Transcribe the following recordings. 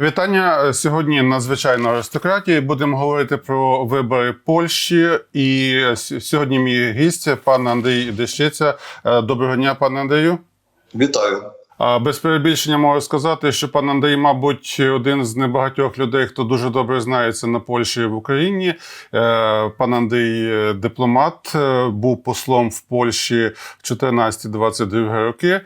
Вітання сьогодні надзвичайно аристократії. Будемо говорити про вибори Польщі. І сьогодні мій гість пан Андрій Дещиця. Е, Доброго дня, пане Андрію. Вітаю. Без перебільшення можу сказати, що пан Андрій, мабуть, один з небагатьох людей, хто дуже добре знається на Польщі і в Україні. Е, Пан Андрій е, дипломат, е, був послом в Польщі в 14-22 роки.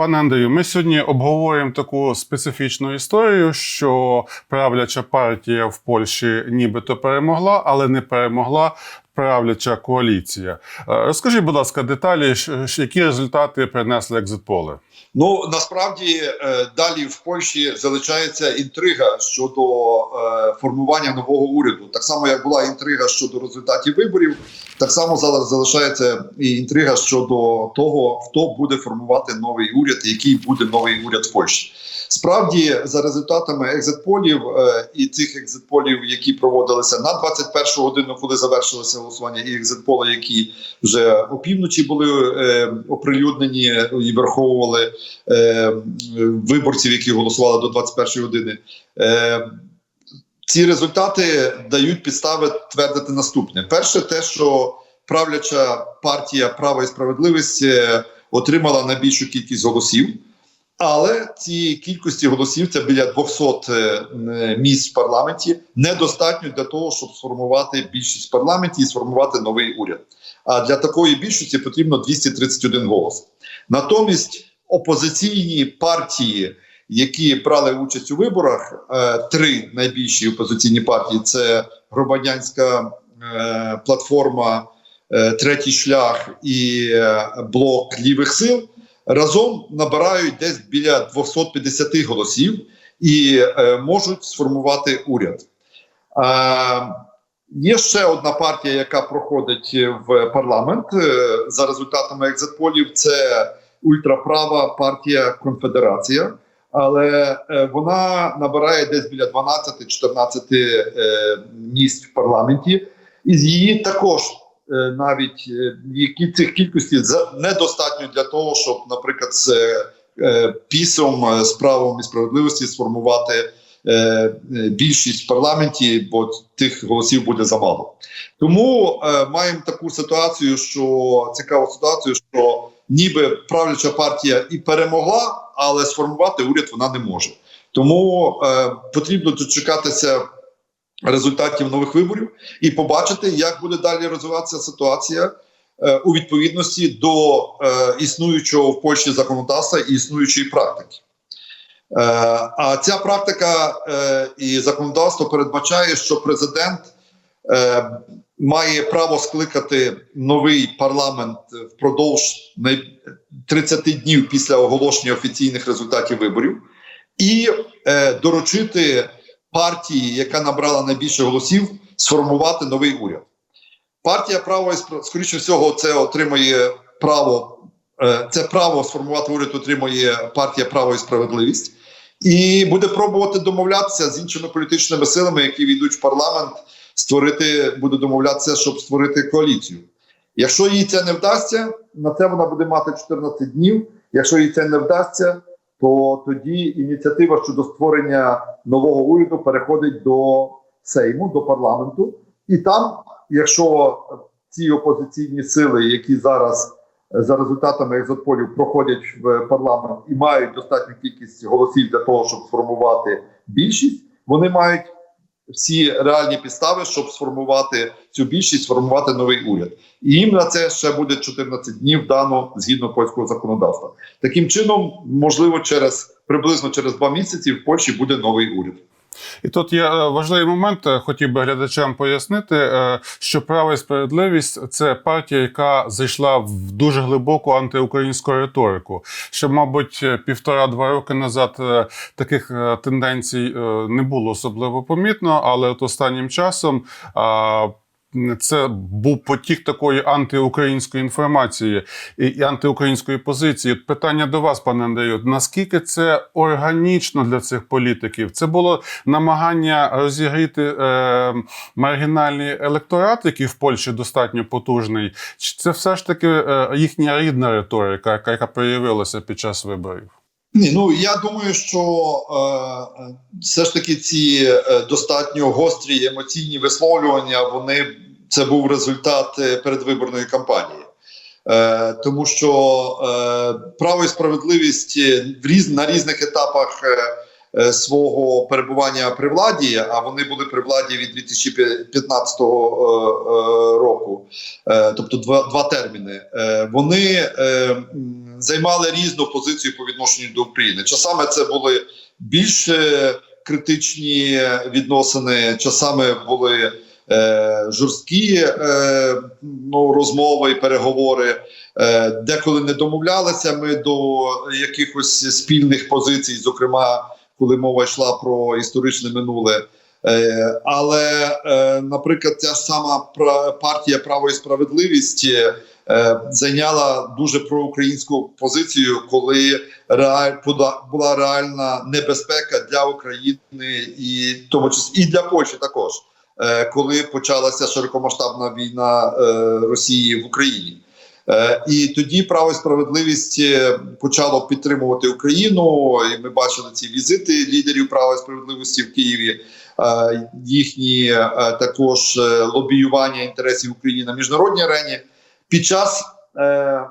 Пане Андрію, ми сьогодні обговорюємо таку специфічну історію, що правляча партія в Польщі нібито перемогла, але не перемогла правляча коаліція. Е, Розкажіть, будь ласка, деталі, які результати принесли екзитполи? Ну насправді е, далі в Польщі залишається інтрига щодо е, формування нового уряду. Так само, як була інтрига щодо результатів виборів, так само зараз залишається і інтрига щодо того, хто буде формувати новий уряд, який буде новий уряд в Польщі. Справді, за результатами екзитполів е, і цих екзитполів, які проводилися на 21 годину, коли завершилося голосування, і екзитполи, які вже опівночі були е, оприлюднені і враховували е, виборців, які голосували до 21 години. Ці результати дають підстави твердити наступне: перше, те, що правляча партія Право і справедливість е, отримала найбільшу кількість голосів. Але ці кількості голосів це біля 200 е, місць в парламенті недостатньо для того, щоб сформувати більшість в парламенті і сформувати новий уряд. А для такої більшості потрібно 231 голос. Натомість опозиційні партії, які брали участь у виборах, е, три найбільші опозиційні партії це громадянська е, платформа, е, третій шлях і е, блок лівих сил. Разом набирають десь біля 250 голосів і е, можуть сформувати уряд. Е, Є ще одна партія, яка проходить в парламент е, за результатами екзитполів. Це ультраправа партія Конфедерація, але е, вона набирає десь біля 12-14 е, місць в парламенті, і з її також навіть е, які цих кількості недостатньо для того, щоб, наприклад, з е, пісом е, з правом і справедливості сформувати е, е, більшість в парламенті, бо тих голосів буде замало. Тому е, маємо таку ситуацію, що цікаву ситуацію, що ніби правляча партія і перемогла, але сформувати уряд вона не може. Тому е, потрібно дочекатися результатів нових виборів і побачити, як буде далі розвиватися ситуація е, у відповідності до е, існуючого в Польщі законодавства і існуючої практики. Е, а ця практика і законодавство передбачає, що президент має право скликати новий парламент впродовж най- 30 днів після оголошення офіційних результатів виборів, і доручити партії, яка набрала найбільше голосів, сформувати новий уряд. Партія право скоріше всього, це отримує право. е, Це право сформувати уряд отримує партія право і справедливість, і буде пробувати домовлятися з іншими політичними силами, які війдуть в парламент, створити буде домовлятися, щоб створити коаліцію. Якщо їй це не вдасться, на це вона буде мати 14 днів. Якщо їй це не вдасться, то тоді ініціатива щодо створення нового уряду переходить до Сейму, до парламенту, і там, якщо ці опозиційні сили, які зараз е, за результатами екзотполів проходять в парламент і мають достатню кількість голосів для того, щоб сформувати більшість, вони мають всі реальні підстави, щоб сформувати цю більшість, сформувати новий уряд. І їм на це ще буде 14 днів дано згідно польського законодавства. Таким чином, можливо, через приблизно через два місяці в Польщі буде новий уряд. І тут є е, важливий момент, е, хотів би глядачам пояснити, е, що право і справедливість це партія, яка зайшла в дуже глибоку антиукраїнську риторику. Ще, мабуть, півтора-два роки назад таких тенденцій не було особливо помітно, але от останнім часом. Це був потік такої антиукраїнської інформації і антиукраїнської позиції. Питання до вас, пане Андрію, наскільки це органічно для цих політиків? Це було намагання розігріти е, маргінальний електорат, який в Польщі достатньо потужний, чи це все ж таки е, їхня рідна риторика, яка, яка проявилася під час виборів? Ні, ну я думаю, що е, все ж таки ці е, достатньо гострі емоційні висловлювання, вони це був результат е, передвиборної кампанії. Е, тому що е, право і справедливість е, в різ, на різних етапах е, свого перебування при владі, а вони були при владі від 2015 е, е, року, е, тобто два, два терміни. Е, вони е, займали різну позицію по відношенню до України. Часами це були більш е, критичні відносини, часами були е, жорсткі е, ну, розмови і переговори. Е, деколи не домовлялися ми до якихось спільних позицій, зокрема, коли мова йшла про історичне минуле. Е, але, е, наприклад, ця сама партія Право і справедливість е, зайняла дуже проукраїнську позицію, коли була, реальна небезпека для України і тому числі і для Польщі також, коли почалася широкомасштабна війна Росії в Україні. Е, І тоді право і справедливість е, почало підтримувати Україну. І ми бачили ці візити лідерів права і справедливості в Києві, е, їхні також лобіювання інтересів України на міжнародній арені. Під час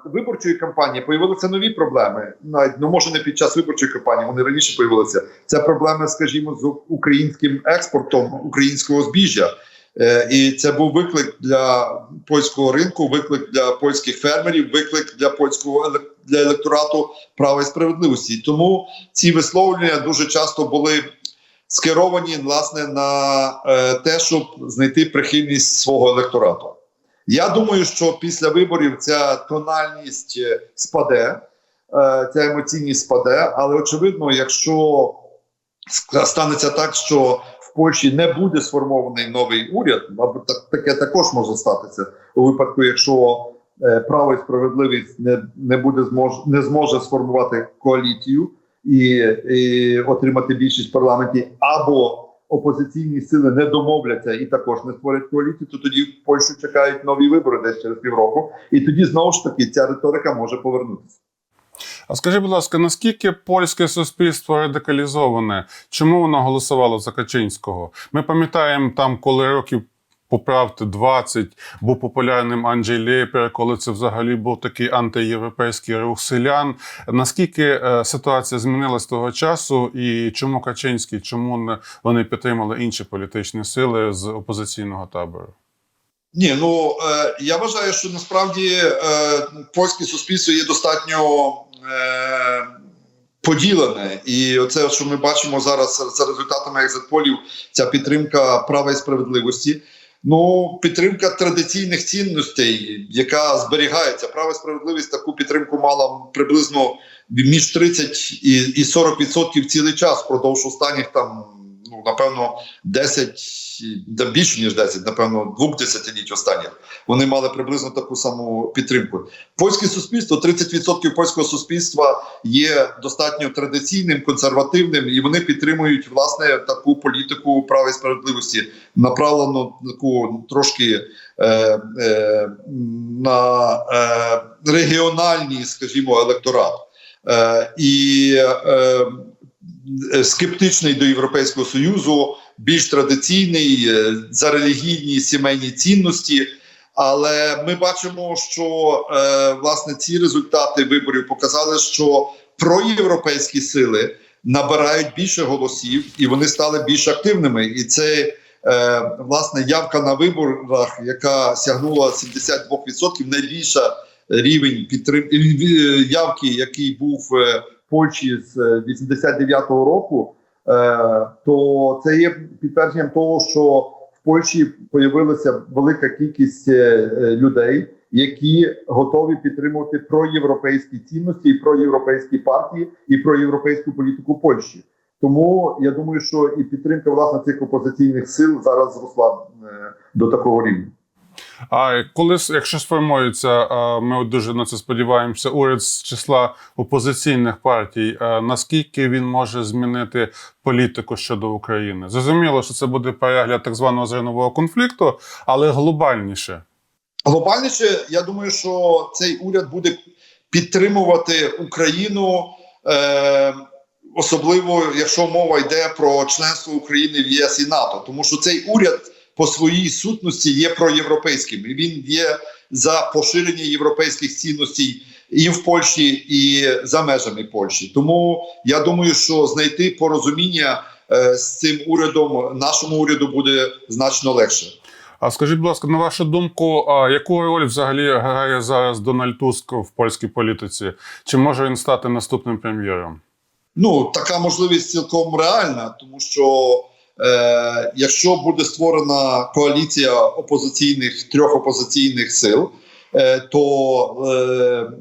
виборчої кампанії появилися нові проблеми. Навіть ну може не під час виборчої кампанії, вони раніше появилися. Це проблеми, скажімо, з українським експортом українського збіжжя. Е, І це був виклик для польського ринку, виклик для польських фермерів, виклик для польського для електорату права і справедливості. Тому ці висловлення дуже часто були скеровані власне на е, те, щоб знайти прихильність свого електорату. Я думаю, що після виборів ця тональність е, спаде, ця емоційність спаде, але очевидно, якщо станеться так, що в Польщі не буде сформований новий уряд, так, таке також може статися у випадку, якщо е, право і справедливість не, не буде змож, не зможе сформувати коаліцію і, і отримати більшість в парламенті, або опозиційні сили не домовляться і також не створять коаліцію, то тоді в Польщу чекають нові вибори десь через півроку, і тоді знову ж таки ця риторика може повернутися. А скажіть, будь ласка, наскільки польське суспільство радикалізоване? Чому воно голосувало за Качинського? Ми пам'ятаємо там, коли років поправте 20 був популярним Анджей Лєпер, коли це взагалі був такий антиєвропейський рух селян. Наскільки е, ситуація змінилась того часу, і чому Качинський, чому вони підтримали інші політичні сили з опозиційного табору? Ні, ну е, я вважаю, що насправді е, польське суспільство є достатньо поділене, і оце, що ми бачимо зараз за результатами екзитполів, ця підтримка права і справедливості. Ну, підтримка традиційних цінностей, яка зберігається. Право і справедливість таку підтримку мала приблизно між 30 і, і 40% цілий час впродовж останніх там, напевно, 10, да більше ніж 10, напевно, двох десятиліть останніх. Вони мали приблизно таку саму підтримку. Польське суспільство, 30% польського суспільства є достатньо традиційним, консервативним, і вони підтримують власне таку політику права і справедливості, направлену таку трошки е, е, на е, регіональний, скажімо, електорат. Е, і е, скептичний до Європейського Союзу, більш традиційний е, за релігійні сімейні цінності. Але ми бачимо, що е, власне ці результати виборів показали, що проєвропейські сили набирають більше голосів і вони стали більш активними. І це е, власне явка на виборах, яка сягнула 72%, найбільша рівень підтримки явки, який був е, Польщі з е, 89-го року. Е, то це є підтвердженням того, що в Польщі появилася велика кількість е, е, людей, які готові підтримувати проєвропейські цінності, і проєвропейські партії, і проєвропейську політику Польщі. Тому я думаю, що і підтримка власне цих опозиційних сил зараз зросла е, до такого рівня. А коли якщо сформується, ми дуже на це сподіваємося, уряд з числа опозиційних партій, наскільки він може змінити політику щодо України? Зрозуміло, що це буде перегляд так званого зернового конфлікту, але глобальніше. Глобальніше, я думаю, що цей уряд буде підтримувати Україну е, особливо якщо мова йде про членство України в ЄС і НАТО, тому що цей уряд по своїй сутності є проєвропейським, і він є за поширення європейських цінностей і в Польщі, і за межами Польщі. Тому я думаю, що знайти порозуміння е, з цим урядом нашому уряду буде значно легше. А скажіть, будь ласка, на вашу думку, а яку роль взагалі грає зараз Дональд Туск в польській політиці? Чи може він стати наступним прем'єром? Ну така можливість цілком реальна, тому що е, якщо буде створена коаліція опозиційних трьох опозиційних сил, е, то е,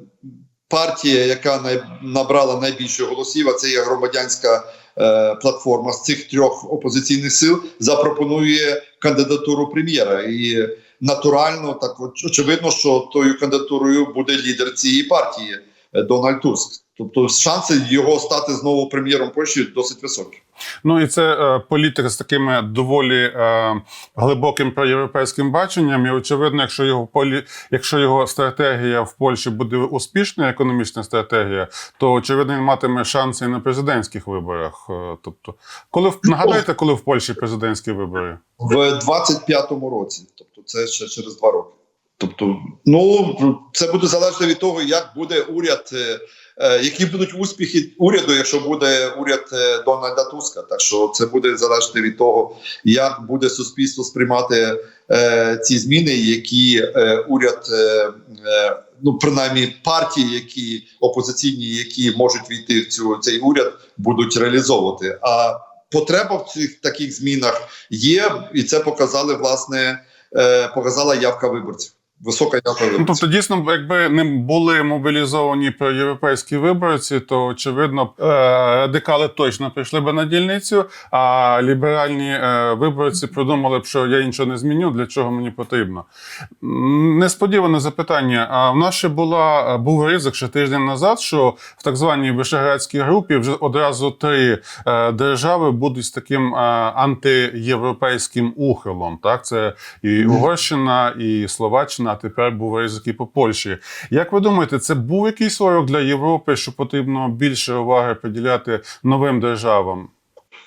партія, яка набрала найбільше голосів, а це є громадянська е, платформа з цих трьох опозиційних сил, запропонує кандидатуру прем'єра. І натурально так оч- очевидно, що тою кандидатурою буде лідер цієї партії е, Дональд Туск. Тобто шанси його стати знову прем'єром Польщі досить високі. Ну і це е, політик з такими доволі е, глибоким проєвропейським баченням. І очевидно, якщо його полі... якщо його стратегія в Польщі буде успішна, економічна стратегія, то очевидно він матиме шанси і на президентських виборах. Е, тобто, коли в- нагадайте, коли в Польщі президентські вибори? в 25-му році, тобто це ще через два роки. Тобто, ну це буде залежно від того, як буде уряд, е, які будуть успіхи уряду, якщо буде уряд е, Дональда Туска. Так що це буде залежати від того, як буде суспільство сприймати е, ці зміни, які е, уряд, е, е, ну принаймні партії, які опозиційні, які можуть війти в цю цей уряд, будуть реалізовувати. А потреба в цих таких змінах є, і це показали власне е, показала явка виборців. Висока явка Ну, тобто, дійсно, якби не були мобілізовані проєвропейські виборці, то очевидно е, радикали точно прийшли би на дільницю, а ліберальні е, виборці продумали б, що я нічого не зміню, для чого мені потрібно. Несподіване запитання. А в нас ще була був ризик ще тиждень назад, що в так званій Вишеградській групі вже одразу три е, держави будуть з таким е, антиєвропейським ухилом. Так, це і Угорщина, і Словаччина, а тепер був ризик і по Польщі. Як ви думаєте, це був якийсь урок для Європи, що потрібно більше уваги приділяти новим державам?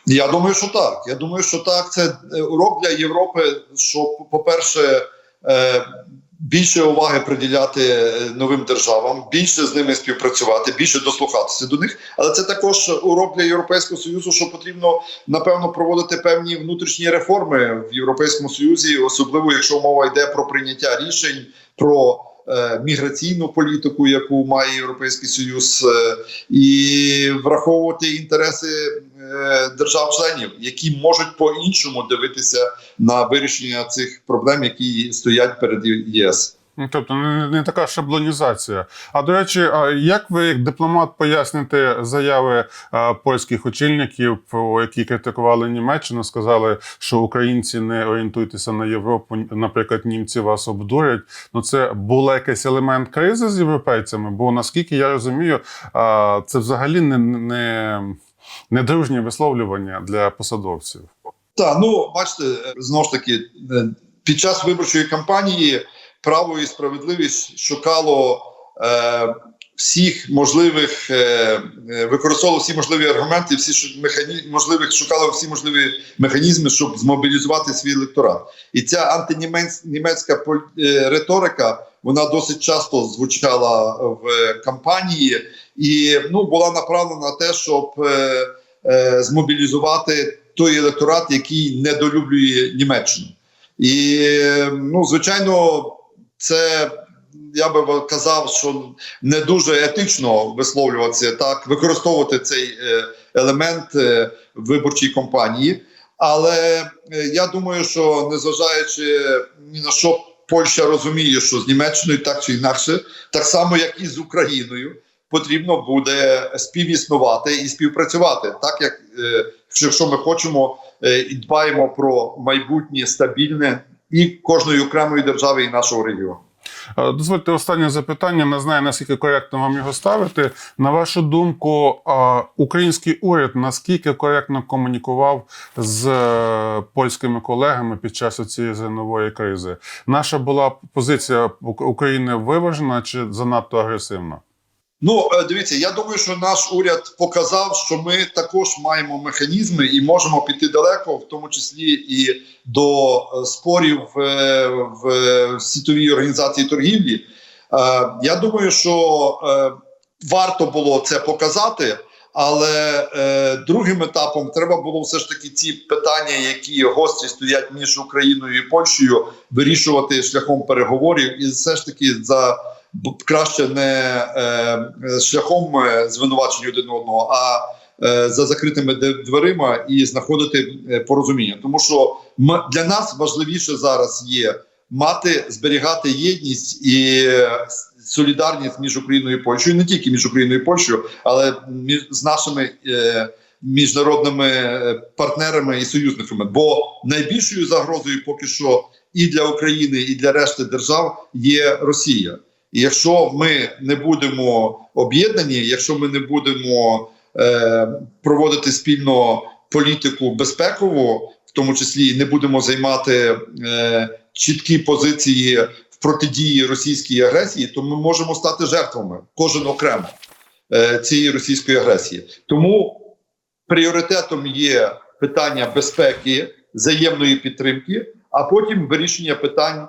Я думаю, що так. Я думаю, що так. Це е, урок для Європи. Що, по-перше, е, більше уваги приділяти е, новим державам, більше з ними співпрацювати, більше дослухатися до них. Але це також урок для Європейського союзу, що потрібно напевно проводити певні внутрішні реформи в Європейському Союзі, особливо якщо мова йде про прийняття рішень про. е, Міграційну політику, яку має Європейський Союз, е, і враховувати інтереси держав-членів, які можуть по-іншому дивитися на вирішення цих проблем, які стоять перед ЄС. Ну, Тобто не, не така шаблонізація. А до речі, як ви як дипломат поясните заяви а, польських очільників, які критикували Німеччину, сказали, що українці не орієнтуйтеся на Європу, наприклад, німці вас обдурять. Ну це був якийсь елемент кризи з європейцями, бо наскільки я розумію, а, це взагалі не, не, не дружнє висловлювання для посадовців. Так, ну бачите, знову ж таки, е, під час виборчої кампанії право і справедливість шукало е, всіх можливих, е, е, використовувало всі можливі аргументи, всі механі... можливих шукало всі можливі механізми, щоб змобілізувати свій електорат. І ця антинімецька е, риторика вона досить часто звучала в кампанії і ну була направлена на те, щоб е, е, змобілізувати той електорат, який недолюблює Німеччину. І ну, звичайно, це я би казав, що не дуже етично висловлюватися так, використовувати цей е, елемент е, виборчій кампанії. Але е, я думаю, що незважаючи ні на що, Польща розуміє, що з Німеччиною так чи інакше, так само як і з Україною, потрібно буде співіснувати і співпрацювати, так як е, якщо ми хочемо е, і дбаємо про майбутнє стабільне і кожної окремої держави і нашого регіону. Е, Дозвольте останнє запитання. Не знаю, наскільки коректно вам його ставити. На вашу думку, український уряд наскільки коректно комунікував з е, польськими колегами під час цієї зернової кризи? Наша була позиція України виважена чи занадто агресивна? Ну, е, дивіться, я думаю, що наш уряд показав, що ми також маємо механізми і можемо піти далеко, в тому числі і до е, спорів е, в е, світовій організації торгівлі. Я думаю, що варто було це показати. Але другим етапом треба було все ж таки ці питання, які гострі стоять між Україною і Польщею, вирішувати шляхом переговорів, і все ж таки за краще не е, шляхом е, звинувачення один одного, а е, за закритими дверима і знаходити порозуміння. Тому що для нас важливіше зараз є мати зберігати єдність і солідарність між Україною і Польщею, не тільки між Україною і Польщею, але між з нашими. Е, Міжнародними партнерами і союзниками, бо найбільшою загрозою поки що і для України, і для решти держав є Росія. І якщо ми не будемо об'єднані, якщо ми не будемо е, проводити спільно політику безпекову, в тому числі не будемо займати е, чіткі позиції в протидії російській агресії, то ми можемо стати жертвами кожен окремо е, цієї російської агресії. Тому пріоритетом є питання безпеки, взаємної підтримки, а потім вирішення питань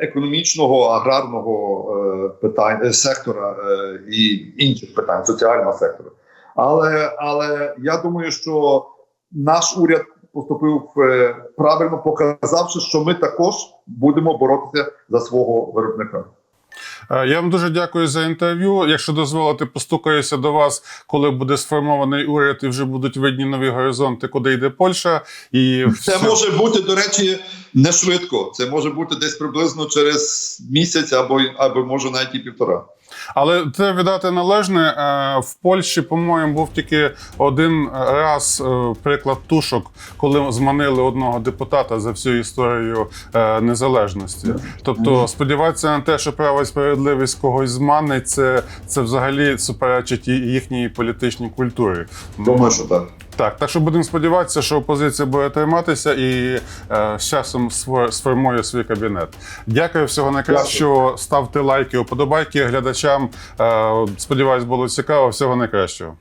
економічного, аграрного е, питань е, сектора е, і інших питань соціального сектора. Але, але я думаю, що наш уряд поступив е, правильно, показавши, що ми також будемо боротися за свого виробника. Е, Я вам дуже дякую за інтерв'ю. Якщо дозволите, постукаюся до вас, коли буде сформований уряд і вже будуть видні нові горизонти, куди йде Польща. І Це все- може бути, до речі, не швидко. Це може бути десь приблизно через місяць або, або може навіть і півтора. Але треба віддати належне. е, В Польщі, по-моєму, був тільки один раз е, приклад тушок, коли зманили одного депутата за всю історію е, незалежності. Тобто, сподіватися на те, що право і справедливість когось зманить, це, це взагалі суперечить їхній політичній культурі. Думаю, що так. Так, так що будемо сподіватися, що опозиція буде триматися і е, з часом сфо- сформує свій кабінет. Дякую всього найкращого. Ставте лайки, уподобайки глядачам. Е, сподіваюсь, було цікаво. Всього найкращого.